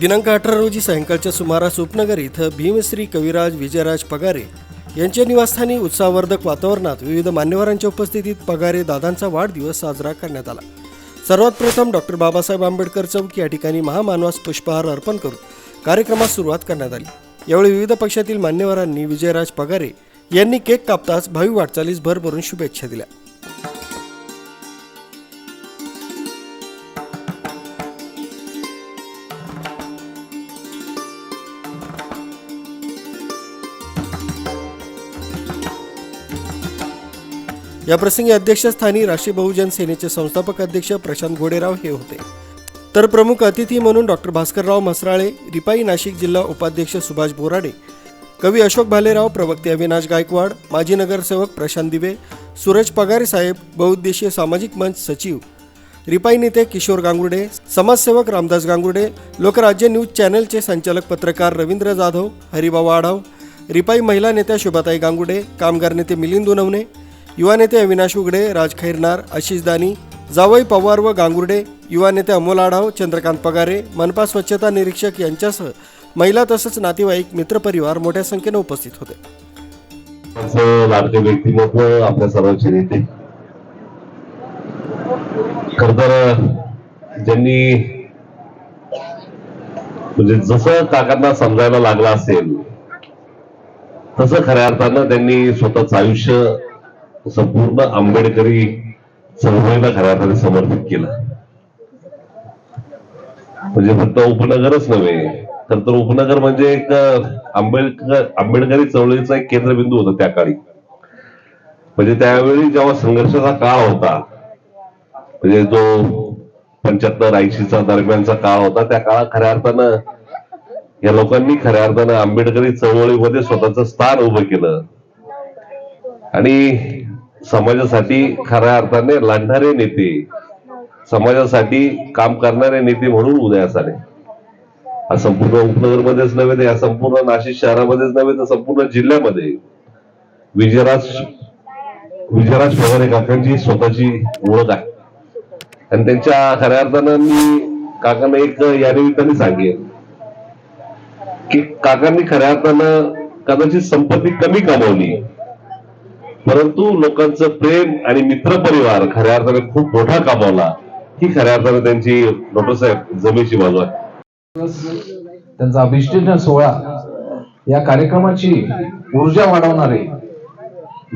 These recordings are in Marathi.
दिनांक अठरा रोजी सायंकाळच्या सुमारास उपनगर इथं भीमश्री कविराज विजयराज पगारे यांच्या निवासस्थानी उत्साहवर्धक वातावरणात विविध मान्यवरांच्या उपस्थितीत पगारे दादांचा वाढदिवस साजरा करण्यात आला. सर्वात प्रथम डॉक्टर बाबासाहेब आंबेडकर चौक या ठिकाणी महामानवास पुष्पहार अर्पण करून कार्यक्रमास सुरुवात करण्यात आली. यावेळी विविध पक्षातील मान्यवरांनी विजयराज पगारे यांनी केक कापताच भावी वाटचालीस भरभरून शुभेच्छा दिल्या. या प्रसंगी अध्यक्षस्थानी राष्ट्रीय बहुजन सेनेचे संस्थापक अध्यक्ष प्रशांत घोडेराव हे होते. तर प्रमुख अतिथी म्हणून डॉक्टर भास्करराव म्हसराळे रिपाई नाशिक जिल्हा उपाध्यक्ष सुभाष बोराडे कवी अशोक भालेराव प्रवक्ते अविनाश गायकवाड माजी नगरसेवक प्रशांत दिवे सूरज पगारे साहेब बहुउद्देशीय सामाजिक मंच सचिव रिपाई नेते किशोर गांगुर्डे समाजसेवक रामदास गांगुर्डे लोकराज्य न्यूज चॅनलचे संचालक पत्रकार रवींद्र जाधव हरिभाऊ आढाव रिपाई महिला नेत्या शुभाताई गांगुडे कामगार नेते मिलिंद उनवणे युवा नेते अविनाश उगडे राज खैरनार आशिष दानी जावई पवार व गांगुर्डे युवा नेते अमोल आढाव चंद्रकांत पगारे मनपा स्वच्छता निरीक्षक यांच्यासह महिला तसंच नातेवाईक मित्रपरिवार मोठ्या संख्येने उपस्थित होते. लाडके व्यक्तिमत्व आपल्या सर्वांचे नेते. खर तर ज्यांनी म्हणजे जसं काकांना समजायला लागलं असेल तसं खऱ्या अर्थानं त्यांनी स्वतःच आयुष्य संपूर्ण आंबेडकरी चळवळीला खऱ्या अर्थाने समर्पित केलं. म्हणजे फक्त उपनगरच नव्हे तर तर उपनगर म्हणजे एक आंबेडकर आंबेडकरी चळवळीचा एक केंद्रबिंदू होता त्या काळी. म्हणजे त्यावेळी जेव्हा संघर्षाचा काळ होता म्हणजे जो पंच्याहत्तर ऐंशीचा दरम्यानचा काळ होता त्या काळात खऱ्या अर्थानं या लोकांनी खऱ्या अर्थानं आंबेडकरी चळवळीमध्ये स्वतःचं स्थान उभं केलं. आणि समाजासाठी खऱ्या अर्थाने लढणारे नेते समाजासाठी काम करणारे नेते म्हणून उदयास आले हा संपूर्ण उपनगरमध्येच नव्हे तर या संपूर्ण नाशिक शहरामध्येच नव्हे तर संपूर्ण जिल्ह्यामध्ये विजयराज विजयराज पवार काकांची स्वतःची ओळख आहे. आणि त्यांच्या खऱ्या अर्थानं मी काकांना एक या निमित्ताने सांगेन की काकांनी खऱ्या अर्थानं कदाचित संपत्ती कमी कमावली. परंतु लोकांचं प्रेम आणि मित्रपरिवार खऱ्या अर्थाने खूप मोठा कमावला. ही खऱ्या अर्थाने त्यांची डॉक्टर साहेब जमेची बाजू आहे. त्यांचा अभिष्टिन सोहळा या कार्यक्रमाची ऊर्जा वाढवणारे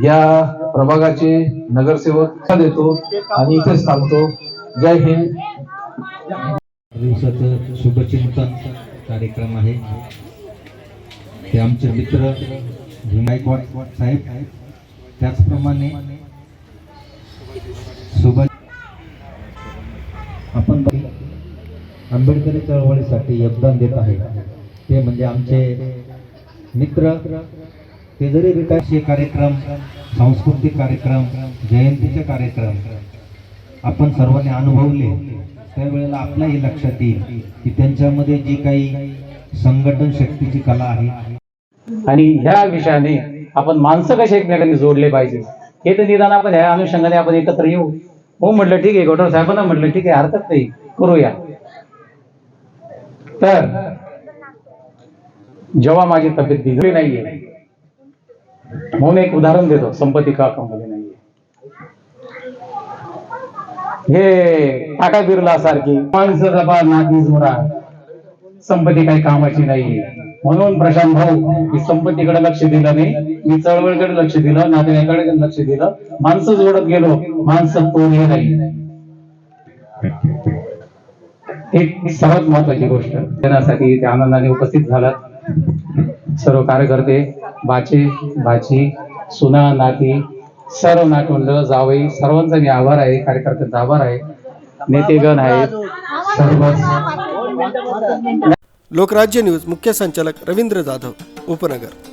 या प्रभागाचे नगरसेवक देतो आणि इथेच थांबतो. जय हिंद. दिवसाचं शुभचिंतन कार्यक्रम आहे. ते आमचे मित्र साहेब त्याचप्रमाणे सुभाष आपण आंबेडकरी चळवळीसाठी योगदान देत आहे. ते म्हणजे आमचे मित्र. ते जरी विकासीय कार्यक्रम सांस्कृतिक कार्यक्रम जयंतीचे कार्यक्रम आपण सर्वांनी अनुभवले त्यावेळेला आपल्याही लक्षात येईल की त्यांच्यामध्ये जी काही संघटन शक्तीची कला आहे. आणि ह्या विषयाने आपण माणसं कसे एकमेकांनी जोडले पाहिजे? हे तर निदान आपण ह्या अनुषंगाने आपण एकत्र येऊ. हो म्हटलं ठीक आहे गौतम साहेबांना म्हटलं ठीक आहे हरकत नाही. करूया. तर जेव्हा माझी तब्येत बिघडली नाहीये म्हणून एक उदाहरण देतो संपत्ती का कमवली नाहीये. हे टाका बिरला सारखी. माणसं जबा नाती जोरा संपत्ती काही कामाची नाही म्हणून प्रशांत भाऊ मी संपत्तीकडे लक्ष दिलं नाही. मी चळवळीकडे लक्ष दिलं नातेवाईकडे लक्ष दिलं. माणसं जोडत गेलो माणसं तोडले नाही. एक सर्वात महत्वाची गोष्ट देण्यासाठी ते आनंदाने उपस्थित झालात. सर्व कार्यकर्ते बाचे बाची सुना नाती सर्व नातवंड जावई सर्वांचा मी आभार आहे कार्यकर्त्यांचा आभार आहे. नेतेगण आहेत. सर्व लोकराज्य न्यूज मुख्य संचालक रवींद्र जाधव उपनगर.